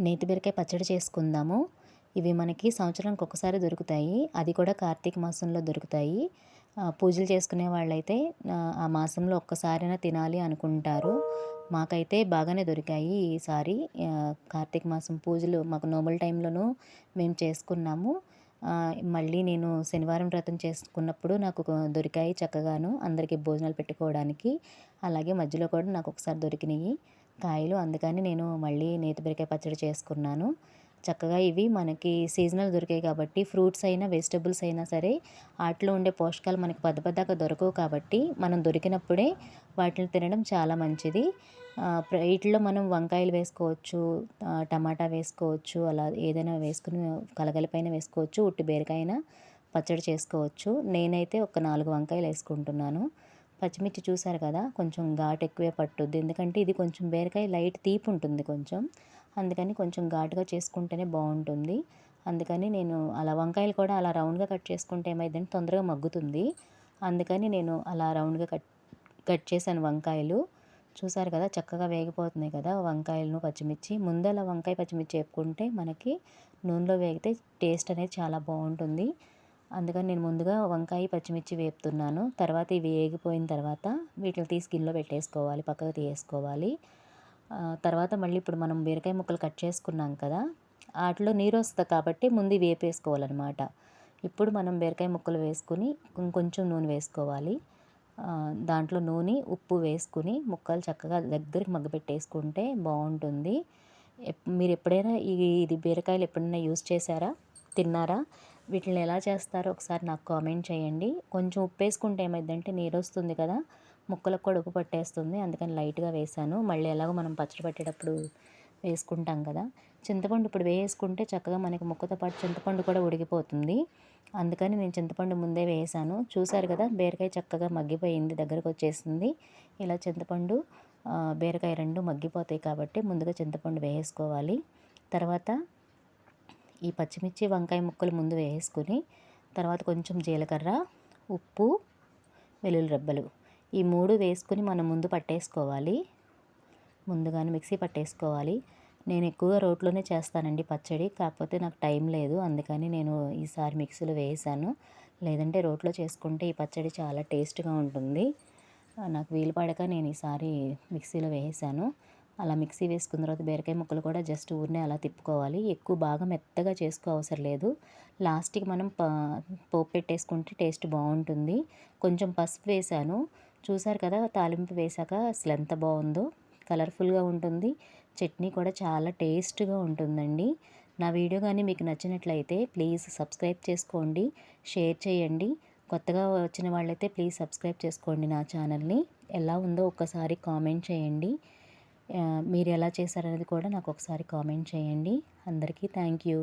నేతి బీరకాయ పచ్చడి చేసుకుందాము. ఇవి మనకి సంవత్సరానికి ఒకసారి దొరుకుతాయి. అది కూడా కార్తీక మాసంలో దొరుకుతాయి. పూజలు చేసుకునే వాళ్ళైతే ఆ మాసంలో ఒక్కసారైనా తినాలి అనుకుంటారు. మాకైతే బాగానే దొరికాయి ఈసారి కార్తీక మాసం పూజలు మాకు నోబల్ టైంలోనూ మేము చేసుకున్నాము. మళ్ళీ నేను శనివారం వ్రతం చేసుకున్నప్పుడు నాకు దొరికాయి చక్కగాను. అందరికీ భోజనాలు పెట్టుకోవడానికి. అలాగే మధ్యలో కూడా నాకు ఒకసారి దొరికినాయి. కాయలు. అందుకని నేను మళ్ళీ నేతి బీరకాయ పచ్చడి చేసుకున్నాను. చక్కగా ఇవి మనకి సీజనల్ దొరికాయి కాబట్టి ఫ్రూట్స్ అయినా వెజిటబుల్స్ అయినా సరే వాటిలో ఉండే పోషకాలు మనకి పెద్ద పెద్దగా దొరకవు కాబట్టి మనం దొరికినప్పుడే వాటిని తినడం చాలా మంచిది. వీటిలో మనం వంకాయలు వేసుకోవచ్చు టమాటా వేసుకోవచ్చు అలా ఏదైనా వేసుకుని కలగలిపైన వేసుకోవచ్చు ఉట్టి బీరకాయన పచ్చడి చేసుకోవచ్చు. నేనైతే ఒక నాలుగు వంకాయలు వేసుకుంటున్నాను. పచ్చిమిర్చి చూసారు కదా కొంచెం ఘాటు ఎక్కువే పట్టుద్ది. ఎందుకంటే ఇది కొంచెం బీరకాయ లైట్ తీపి ఉంటుంది కొంచెం. అందుకని కొంచెం ఘాటుగా చేసుకుంటేనే బాగుంటుంది. అందుకని నేను అలా వంకాయలు కూడా అలా రౌండ్గా కట్ చేసుకుంటే ఏమైందంటే తొందరగా మగ్గుతుంది. అందుకని నేను అలా రౌండ్గా కట్ కట్ చేశాను వంకాయలు. చూసారు కదా చక్కగా వేగిపోతున్నాయి కదా వంకాయలను పచ్చిమిర్చి. ముందల వంకాయ పచ్చిమిర్చి వేపుకుంటే మనకి నూనెలో వేగితే టేస్ట్ అనేది చాలా బాగుంటుంది. అందుకని నేను ముందుగా వంకాయ పచ్చిమిర్చి వేపుతున్నాను. తర్వాత ఇవి వేగిపోయిన తర్వాత వీటిని తీసి గిన్నెలో పెట్టేసుకోవాలి పక్కకు తీసేసుకోవాలి. తర్వాత మళ్ళీ ఇప్పుడు మనం బీరకాయ ముక్కలు కట్ చేసుకున్నాం కదా వాటిలో నీరు వస్తుంది కాబట్టి ముందు వేపేసుకోవాలన్నమాట. ఇప్పుడు మనం బీరకాయ ముక్కలు వేసుకుని కొంచెం నూనె వేసుకోవాలి. దాంట్లో నూనె ఉప్పు వేసుకుని ముక్కలు చక్కగా దగ్గరికి మగ్గపెట్టేసుకుంటే బాగుంటుంది. మీరు ఎప్పుడైనా ఇది ఇది బీరకాయలు ఎప్పుడైనా యూస్ చేశారా? తిన్నారా? వీటిని ఎలా చేస్తారో ఒకసారి నాకు కామెంట్ చేయండి. కొంచెం ఉప్పు వేసుకుంటే ఏమైందంటే నీరు వస్తుంది కదా ముక్కలకు కూడా ఉప్పు పట్టేస్తుంది. అందుకని లైట్గా వేసాను మళ్ళీ ఎలాగో మనం పచ్చడి పట్టేటప్పుడు వేసుకుంటాం కదా. చింతపండు ఇప్పుడు వేసుకుంటే చక్కగా మనకి ముక్కతో పాటు చింతపండు కూడా ఉడికిపోతుంది. అందుకని నేను చింతపండు ముందే వేసాను చూశారు కదా బీరకాయ చక్కగా మగ్గిపోయింది దగ్గరకు వచ్చేసింది. ఇలా చింతపండు బీరకాయ రెండు మగ్గిపోతాయి కాబట్టి ముందుగా చింతపండు వేసుకోవాలి. తర్వాత ఈ పచ్చిమిర్చి వంకాయ ముక్కలు ముందు వేసుకుని తర్వాత కొంచెం జీలకర్ర ఉప్పు వెల్లుల్లి రెబ్బలు ఈ మూడు వేసుకుని మనం ముందు పట్టేసుకోవాలి. ముందుగానే మిక్సీ పట్టేసుకోవాలి. నేను ఎక్కువగా రోట్లోనే చేస్తానండి పచ్చడి కాకపోతే నాకు టైం లేదు. అందుకని నేను ఈసారి మిక్సీలో వేసాను. లేదంటే రోట్లో చేసుకుంటే ఈ పచ్చడి చాలా టేస్ట్గా ఉంటుంది. నాకు వీలు పడక నేను ఈసారి మిక్సీలో వేసాను. అలా మిక్సీ వేసుకున్న తర్వాత బీరకాయ ముక్కలు కూడా జస్ట్ ఊరినే అలా తిప్పుకోవాలి. ఎక్కువ బాగా మెత్తగా చేసుకో అవసరం లేదు. లాస్ట్కి మనం పోపు పెట్టేసుకుంటే టేస్ట్ బాగుంటుంది. కొంచెం పసుపు వేసాను. చూసారు కదా తాలింపు వేశాక అసలు ఎంత బాగుందో. కలర్ఫుల్గా ఉంటుంది. చట్నీ కూడా చాలా టేస్ట్గా ఉంటుందండి. నా వీడియో కానీ మీకు నచ్చినట్లయితే ప్లీజ్ సబ్స్క్రైబ్ చేసుకోండి షేర్ చేయండి. కొత్తగా వచ్చిన వాళ్ళైతే ప్లీజ్ సబ్స్క్రైబ్ చేసుకోండి నా ఛానల్ని. ఎలా ఉందో ఒక్కసారి కామెంట్ చేయండి. మీరు ఎలా చేశారనేది కూడా నాకు ఒకసారి కామెంట్ చేయండి. అందరికీ థ్యాంక్ యూ.